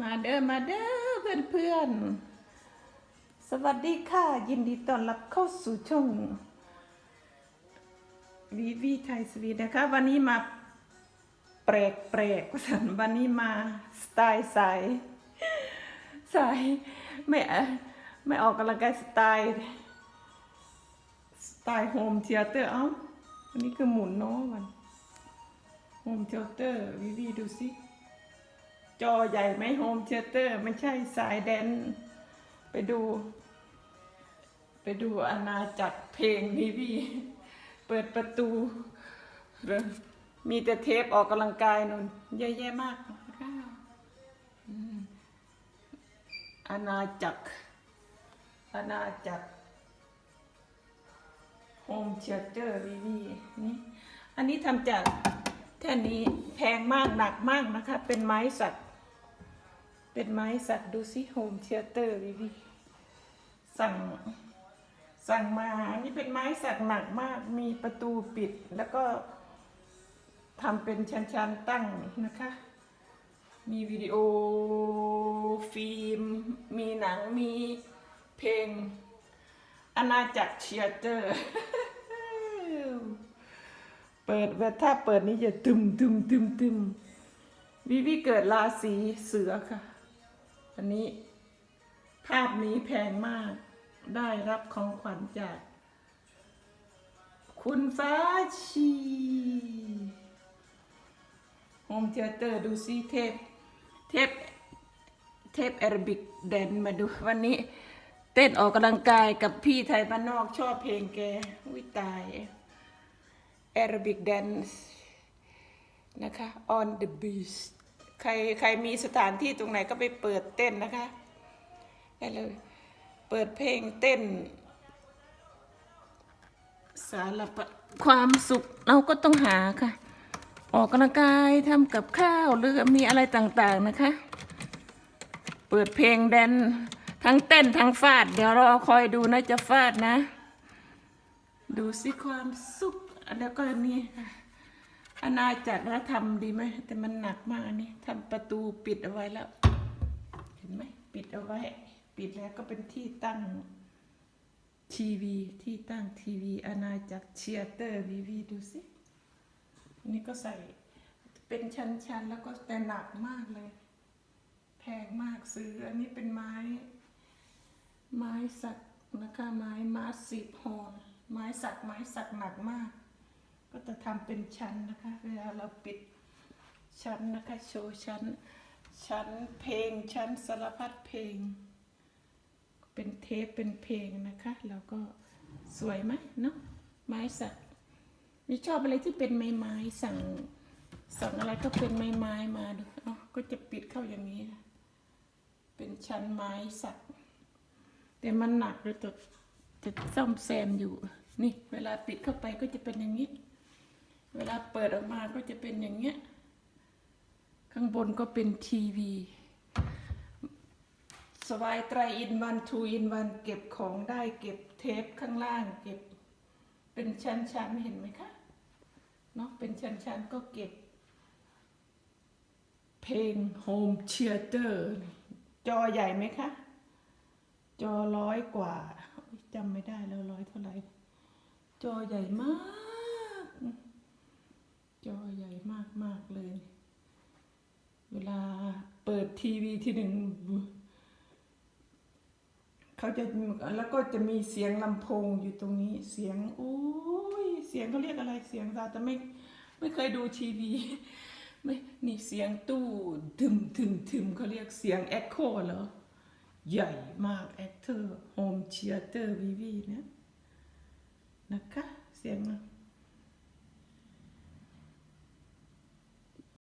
มาเด้อ มาเด้อเพื่อนเพื่อนสวัสดีค่ะ ยินดีต้อนรับเข้าสู่ช่องวีวีไทยสวีนะคะ วันนี้มาแปลกแปลกสันวันนี้มาสไตล์สายสายไม่ไม่ออกกำลังกายสไตล์สไตล์โฮมเทเตอร์เอ้าอันนี้คือหมุนเนาะมันโฮมเทเตอร์วีวีดูสิ จอใหญ่ไหมโฮมเทเตอร์ไม่ใช่สายแดน ไปดู ไปดูอาณาจักรเพลงวีวีเปิดประตู มีแต่เทปออกกำลังกายนนเยอะแยะมากอาณาจักรอาณาจักรโฮมเชเตอร์วีวีนี่อันนี้ทำจากแท่นนี้แพงมากหนักมากนะคะ เป็นไม้สัก เป็นไม้สักดูสิโฮมเชเตอร์วีวีสั่งสั่งมาอันนี้เป็นไม้สักหนักมาก มีประตูปิดแล้วก็ทำเป็นชั้นๆตั้งนะคะ มีวิดีโอฟิล์ม มีหนัง มีเพลงอาณาจักรเชียเตอร์ เปิดเวถ้าเปิดนี้จะตึมตึมตึมตึมวิวิเกิดราศีเสือค่ะ อันนี้ภาพนี้แพงมาก ได้รับของขวัญจาก คุณฟ้าชีโฮมเทเตอร์ดูซิเทปเทปเทปแอรบิกแดนมาดูวันนี้ เต้นออกกำลังกายกับพี่ไทยบ้านนอกชอบเพลงแกวิตายแอรบิกแดนนะคะ on the beach ใครใครมีสถานที่ตรงไหนก็ไปเปิดเต้นนะคะได้เลยเปิดเพลงเต้น สารพัดความสุขเราก็ต้องหาค่ะ ออกกำลังกายทำกับข้าวหรือมีอะไรต่างๆนะคะ เปิดเพลงแดนทั้งเต้นทั้งฟาด เดี๋ยวราคอยดูนะจะฟาดนะ ดูสิความสุขแล้วก็นี่ค่ะ อาณาจักรแล้วทำดีไหมแต่มันหนักมากอันนี้ทำประตูปิดเอาไว้แล้ว เห็นไหมปิดเอาไว้ ปิดแล้วก็เป็นที่ตั้งทีวีที่ตั้งทีวีอาณาจักรเชียเตอร์วีวีดูสิอันนี้ก็ใส่เป็นชั้นๆแล้วก็แต่หนักมากเลย แพงมากซื้อ อันนี้เป็นไม้ ไม้สักนะคะไม้มาสิบหอนไม้สักไม้สักหนักมาก ก็จะทำเป็นชั้นนะคะ เวลาเราปิดชั้นนะคะ โชว์ชั้น ชั้นเพลงชั้นสารพัดเพลง เป็นเทปเป็นเพลงนะคะแล้วก็สวยไหมเนาะไม้สักมีชอบอะไรที่เป็นไม้ไม้สั่งสั่งอะไรก็เป็นไม้ไม้มาดูอ๋อก็จะปิดเข้าอย่างนี้นะเป็นชั้นไม้สัก แต่มันหนักเลยตัวจะซ่อมแซมอยู่ นี่ เวลาปิดเข้าไปก็จะเป็นอย่างนี้ เวลาเปิดออกมาก็จะเป็นอย่างเงี้ย ข้างบนก็เป็นทีวีสบายไตรอินวันทูอินวันเก็บของได้เก็บเทปข้างล่าง เก็บเป็นชั้นๆเห็นไหมคะเนาะเป็นชั้นๆก็เก็บ เพลงโฮมเชียเตอร์จอใหญ่ไหมคะ จอร้อยกว่าจำไม่ได้แล้วร้อยเท่าไหร่ จอใหญ่มาก จอใหญ่มากมากๆเลย เวลาเปิดทีวีที่หนึ่งเขาจะแล้วก็จะมีเสียงลำโพงอยู่ตรงนี้ เสียงโอ้ยเสียงเขาเรียกอะไรเสียงเราแต่ไม่ไม่เคยดูทีวีไม่นี่เสียงตู้ถึมถึมถึมเขาเรียกเสียงเอ็กโคเหรอใหญ่มากแอคเตอร์โฮมเชียเตอร์วีวีเนี่ยนะคะเสียง